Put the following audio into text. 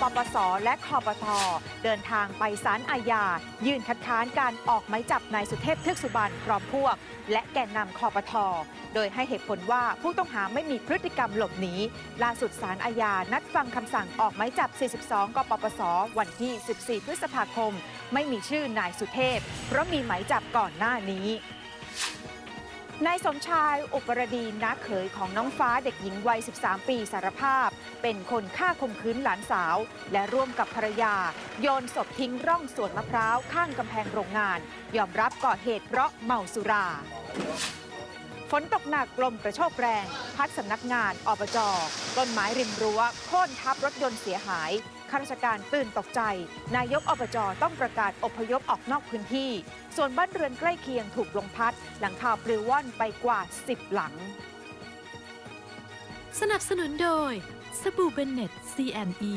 ปปส และคอปทเดินทางไปศาลอาญา ยื่นคัดค้านการออกหมายจับนายสุเทพเทึกสุบรรณพร้อมพวก และแกนนำคอปท โดยให้เหตุผลว่าผู้ต้องหาไม่มีพฤติกรรมหลบหนีล่าสุดศาลอาญานัดฟังคำสั่งออกหมายจับ 42 กปปส วันที่ 14 พฤษภาคม ไม่มีชื่อนายสุเทพ เพราะมีหมายจับก่อนหน้านี้ นายสมชายอุปรดีนักเขยของน้องฟ้าเด็กหญิงวัย 13 ปีสารภาพ เป็นคนฆ่าข่มขืนหลานสาว และร่วมกับภรรยา โยนศพทิ้งร่องสวนมะพร้าวข้างกำแพงโรงงาน ยอมรับก่อเหตุเพราะเมาสุรา ฝนตกหนักลมกระโชกแรง พัดสำนักงานอบจต้นไม้ริมรั้วโค่นทับรถยนต์เสียหายข้าราชการตื่นตกใจ นายกอบจต้องประกาศอพยพออกนอกพื้นที่ ส่วนบ้านเรือนใกล้เคียงถูกลมพัด หลังคาปลิวว่อนไปกว่า 10 หลัง สนับสนุนโดยสบู่เบนเน็ต C&E